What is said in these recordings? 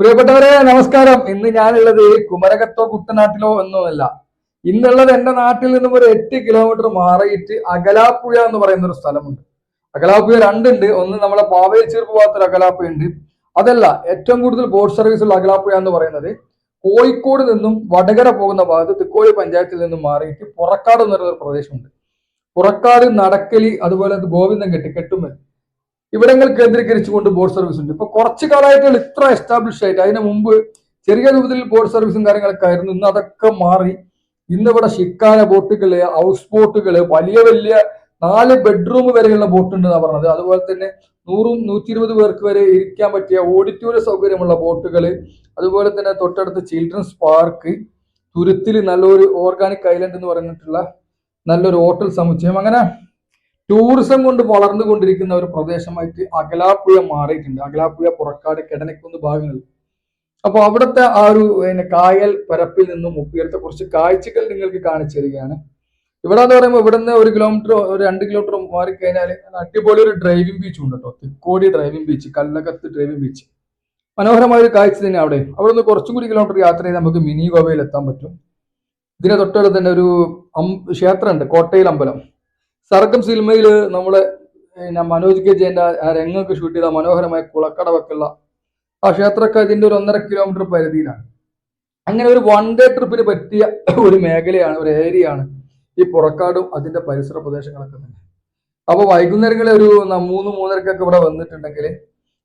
പ്രിയപ്പെട്ടവരെ നമസ്കാരം. ഇന്ന് ഞാനുള്ളത് കുമരകത്തോ കുട്ടനാട്ടിലോ ഒന്നുമല്ല. ഇന്നുള്ളത് എന്റെ നാട്ടിൽ നിന്നും ഒരു എട്ട് കിലോമീറ്റർ മാറിയിട്ട് അകലാപ്പുഴ എന്ന് പറയുന്ന ഒരു സ്ഥലമുണ്ട്. അകലാപ്പുഴ രണ്ടുണ്ട്. ഒന്ന് നമ്മളെ പാവയിൽ ചീർപ്പ് ഭാഗത്തൊരു അകലാപ്പുഴ ഉണ്ട് അതല്ല ഏറ്റവും കൂടുതൽ ബോട്ട് സർവീസ് ഉള്ള അകലാപ്പുഴ എന്ന് പറയുന്നത് കോഴിക്കോട് നിന്നും വടകര പോകുന്ന ഭാഗത്ത് തിക്കോഴി പഞ്ചായത്തിൽ നിന്നും മാറിയിട്ട് പുറക്കാട് എന്ന് പറയുന്ന ഒരു പ്രദേശമുണ്ട്. പുറക്കാട് നടക്കലി അതുപോലെ ഗോവിന്ദൻ കെട്ടി കെട്ടുമ്മൽ ഇവിടങ്ങൾ കേന്ദ്രീകരിച്ചുകൊണ്ട് ബോർഡ് സർവീസ് ഉണ്ട്. ഇപ്പൊ കുറച്ച് കാലമായിട്ട് ഇത്ര എസ്റ്റാബ്ലിഷ് ആയിട്ട് അതിന് മുമ്പ് ചെറിയ രൂപത്തിൽ ബോർഡ് സർവീസും കാര്യങ്ങളൊക്കെ ആയിരുന്നു. ഇന്ന് അതൊക്കെ മാറി. ഇന്ന് ഇവിടെ ഷിക്കാന ബോട്ടുകൾ ഹൗസ് ബോട്ടുകൾ വലിയ വലിയ നാല് ബെഡ്റൂം വരെയുള്ള ബോട്ട് ഉണ്ട് എന്നാണ് പറഞ്ഞത്. അതുപോലെ തന്നെ നൂറും നൂറ്റി ഇരുപത് പേർക്ക് വരെ ഇരിക്കാൻ പറ്റിയ ഓഡിറ്റോറിയ സൗകര്യമുള്ള ബോട്ടുകൾ അതുപോലെ തന്നെ തൊട്ടടുത്ത് ചിൽഡ്രൻസ് പാർക്ക് തുരുത്തിൽ നല്ലൊരു ഓർഗാനിക് ഐലൻഡ് എന്ന് പറഞ്ഞിട്ടുള്ള നല്ലൊരു ഹോട്ടൽ സമുച്ചയം. അങ്ങനെ ടൂറിസം കൊണ്ട് വളർന്നുകൊണ്ടിരിക്കുന്ന ഒരു പ്രദേശമായിട്ട് അകലാപ്പുഴ മാറിയിട്ടുണ്ട്. അകലാപ്പുഴ പുറക്കാട് കിടനക്കുന്ന് ഭാഗങ്ങൾ. അപ്പൊ അവിടുത്തെ ആ ഒരു പിന്നെ കായൽ പരപ്പിൽ നിന്നും ഉയർത്ത കുറച്ച് കാഴ്ചകൾ നിങ്ങൾക്ക് കാണിച്ചു തരികയാണ്. ഇവിടെ എന്ന് പറയുമ്പോൾ ഇവിടുന്ന് ഒരു കിലോമീറ്റർ ഒരു രണ്ട് കിലോമീറ്റർ മാറി കഴിഞ്ഞാൽ അടിപൊളി ഒരു ഡ്രൈവിംഗ് ബീച്ച് ഉണ്ട് കേട്ടോ. Thikkodi driving beach Kallakath driving beach മനോഹരമായ ഒരു കാഴ്ച തന്നെ അവിടെ. അവിടെ നിന്ന് കുറച്ചും കൂടി കിലോമീറ്റർ യാത്ര ചെയ്ത് നമുക്ക് മിനി ഗോവയിൽ എത്താൻ പറ്റും. ഇതിന് തൊട്ടടുത്ത് തന്നെ ഒരു ക്ഷേത്രമുണ്ട്. കോട്ടയിൽ അമ്പലം. സർഗം സിനിമയിൽ നമ്മളെ പിന്നെ മനോജ് കെ ജയന്റെ ആ രംഗമൊക്കെ ഷൂട്ട് ചെയ്ത മനോഹരമായ കുളക്കടവൊക്കെയുള്ള ആ ക്ഷേത്രമൊക്കെ ഇതിന്റെ ഒരു ഒന്നര കിലോമീറ്റർ പരിധിയിലാണ്. അങ്ങനെ ഒരു വൺ ഡേ ട്രിപ്പിന് പറ്റിയ ഒരു മേഖലയാണ് ഒരു ഏരിയയാണ് ഈ പുറക്കാടും അതിന്റെ പരിസര പ്രദേശങ്ങളൊക്കെ തന്നെ. അപ്പോൾ വൈകുന്നേരങ്ങളിൽ ഒരു മൂന്ന് മൂന്നരക്കൊക്കെ ഇവിടെ വന്നിട്ടുണ്ടെങ്കിൽ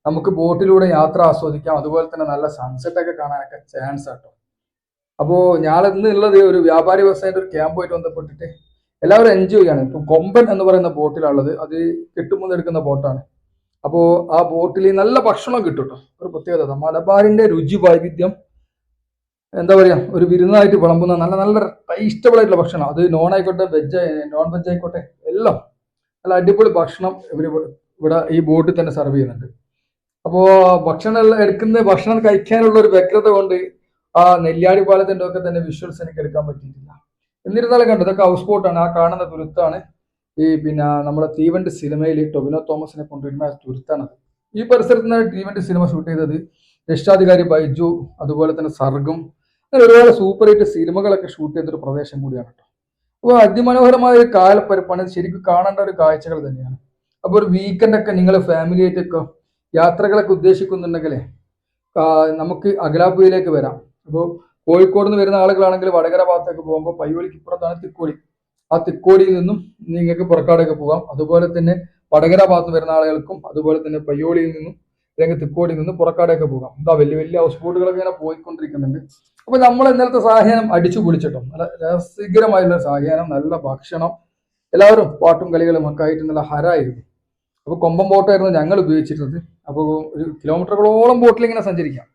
നമുക്ക് ബോട്ടിലൂടെ യാത്ര ആസ്വദിക്കാം. അതുപോലെ തന്നെ നല്ല സൺസെറ്റ് ഒക്കെ കാണാനൊക്കെ ചാൻസ് ആട്ടോ. അപ്പോൾ ഞാൻ ഇന്ന് ഉള്ളത് ഒരു വ്യാപാരി വ്യവസായത്തിന്റെ ഒരു ക്യാമ്പുമായിട്ട് ബന്ധപ്പെട്ടിട്ട് എല്ലാവരും എൻജോയ് ചെയ്യാണ്. ഇപ്പൊ കൊമ്പൻ എന്ന് പറയുന്ന ബോട്ടിലുള്ളത് അത് കെട്ടുമുന്നെടുക്കുന്ന ബോട്ടാണ്. അപ്പോൾ ആ ബോട്ടിൽ നല്ല ഭക്ഷണം കിട്ടും കേട്ടോ ഒരു പ്രത്യേകത മലബാറിന്റെ രുചി വൈവിധ്യം എന്താ പറയാ ഒരു വിരുന്നായിട്ട് വിളമ്പുന്ന നല്ല നല്ല ടേസ്റ്റബിൾ ആയിട്ടുള്ള ഭക്ഷണം. അത് നോൺ ആയിക്കോട്ടെ വെജ് നോൺ വെജ് ആയിക്കോട്ടെ എല്ലാം. നല്ല അടിപൊളി ഭക്ഷണം ഇവർ ഇവിടെ ഈ ബോട്ടിൽ തന്നെ സെർവ് ചെയ്യുന്നുണ്ട്. അപ്പോൾ ഭക്ഷണം എടുക്കുന്ന ഭക്ഷണം കഴിക്കാനുള്ള ഒരു വ്യഗ്രത കൊണ്ട് ആ നെല്ലിയാടി പാലത്തിന്റെ ഒക്കെ തന്നെ വിഷ്വൽസ് എനിക്ക് എടുക്കാൻ പറ്റിയിട്ടില്ല. എന്നിരുന്നാലും കണ്ടു ഇതൊക്കെ ഹൗസ് ബോട്ടാണ് ആ കാണുന്ന തുരുത്താണ്. ഈ പിന്നെ നമ്മുടെ തീവണ്ടി സിനിമയിൽ ടൊബിനോ തോമസിനെ കൊണ്ടുവരുന്ന തുരുത്താണത് ഈ പരിസരത്ത് നിന്ന് തീവണ്ടി സിനിമ ഷൂട്ട് ചെയ്തത്. രക്ഷാധികാരി ബൈജു അതുപോലെ തന്നെ സർഗം അങ്ങനെ ഒരുപാട് സൂപ്പർ ഹിറ്റ് സിനിമകളൊക്കെ ഷൂട്ട് ചെയ്തൊരു പ്രദേശം കൂടിയാണ് കേട്ടോ. അപ്പോൾ അതിമനോഹരമായ ഒരു കാലപ്പരപ്പാണ്. ശരിക്കും കാണേണ്ട ഒരു കാഴ്ചകൾ തന്നെയാണ്. അപ്പോൾ ഒരു വീക്കെൻഡ് ഒക്കെ നിങ്ങൾ ഫാമിലി ആയിട്ടൊക്കെ യാത്രകളൊക്കെ ഉദ്ദേശിക്കുന്നുണ്ടെങ്കിൽ നമുക്ക് അഗലാപ്പുയിലേക്ക് വരാം. അപ്പോൾ കോഴിക്കോട് നിന്ന് വരുന്ന ആളുകളാണെങ്കിൽ വടകര ഭാഗത്തേക്ക് പോകുമ്പോൾ പയ്യോളിക്ക് ഇപ്പുറത്താണ് തിക്കോടി. ആ തിക്കോടിയിൽ നിന്നും നിങ്ങൾക്ക് പുറക്കാടേക്ക് പോകാം. അതുപോലെ തന്നെ വടകര ഭാഗത്ത് വരുന്ന ആളുകൾക്കും അതുപോലെ തന്നെ പയ്യോളിയിൽ നിന്നും അല്ലെങ്കിൽ തിക്കോടിയിൽ നിന്നും പുറക്കാടേക്ക് പോകാം. എന്താ വലിയ വലിയ ഹൗസ് ബോട്ടുകളൊക്കെ ഇങ്ങനെ പോയിക്കൊണ്ടിരിക്കുന്നുണ്ട്. അപ്പൊ നമ്മൾ ഇന്നലത്തെ സാഹചര്യം അടിച്ചു പൊളിച്ചിട്ടും? നല്ല രസകരമായുള്ള സാഹചര്യം നല്ല ഭക്ഷണം. എല്ലാവരും പാട്ടും കളികളും ഒക്കെ ആയിട്ട് നല്ല ഹരായിരുന്നു. അപ്പൊ കൊമ്പം ബോട്ടായിരുന്നു ഞങ്ങൾ ഉപയോഗിച്ചിരുന്നത്. അപ്പോൾ ഒരു കിലോമീറ്ററുകളോളം ബോട്ടിൽ ഇങ്ങനെ സഞ്ചരിക്കാം.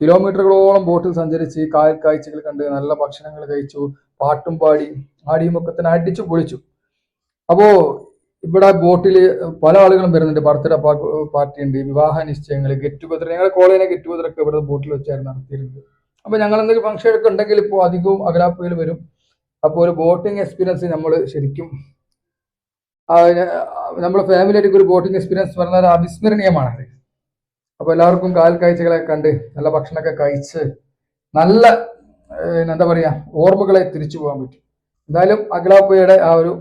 കിലോമീറ്ററുകളോളം ബോട്ടിൽ സഞ്ചരിച്ച് കായൽ കാഴ്ചകൾ കണ്ട് നല്ല ഭക്ഷണങ്ങൾ കഴിച്ചു പാട്ടും പാടി ആടിയും ഒക്കെ തന്നെ അടിച്ചു പൊളിച്ചു. അപ്പോ ഇവിടെ ബോട്ടിൽ പല ആളുകളും വരുന്നുണ്ട്. ബർത്ത്ഡേ പാർട്ടി ഉണ്ട് വിവാഹ നിശ്ചയങ്ങൾ ഗെറ്റ് ടുഗദർ ഞങ്ങളുടെ കോളേജിലെ ഗെറ്റ് ടുഗദർ ഒക്കെ ഇവിടെ ബോട്ടിൽ വെച്ചായിരുന്നു നടത്തിയിരുന്നത്. അപ്പൊ ഞങ്ങൾ എന്തെങ്കിലും ഫംഗ്ഷൻ ഒക്കെ ഉണ്ടെങ്കിൽ ഇപ്പോൾ അധികവും അകലാപ്പുകൾ വരും. അപ്പോൾ ഒരു ബോട്ടിംഗ് എക്സ്പീരിയൻസ് നമ്മൾ ശരിക്കും നമ്മുടെ ഫാമിലി ആയിട്ട് ഒരു ബോട്ടിംഗ് എക്സ്പീരിയൻസ് പറഞ്ഞാൽ അവിസ്മരണീയമാണ്. അത് അപ്പൊ എല്ലാവർക്കും കാൽ കാഴ്ചകളെ കണ്ട് നല്ല ഭക്ഷണമൊക്കെ കഴിച്ച് നല്ല എന്താ പറയാ ഓർമ്മകളെ തിരിച്ചു പോകാൻ പറ്റും. എന്തായാലും അഖിലാപ്പുഴയുടെ ആ ഒരു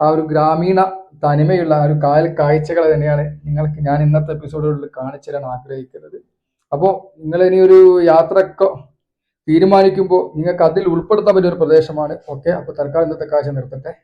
ആ ഒരു ഗ്രാമീണ തനിമയുള്ള ആ ഒരു കാൽ കാഴ്ചകൾ തന്നെയാണ് നിങ്ങൾക്ക് ഞാൻ ഇന്നത്തെ എപ്പിസോഡുകളിൽ കാണിച്ചു തരാൻ ആഗ്രഹിക്കുന്നത്. അപ്പോൾ നിങ്ങൾ ഇനി ഒരു യാത്രക്കോ തീരുമാനിക്കുമ്പോൾ നിങ്ങൾക്ക് അതിൽ ഉൾപ്പെടുത്താൻ പറ്റിയ ഒരു പ്രദേശമാണ്. ഓക്കെ അപ്പോൾ തൽക്കാലം ഇന്നത്തെ കാഴ്ച നിർത്തട്ടെ.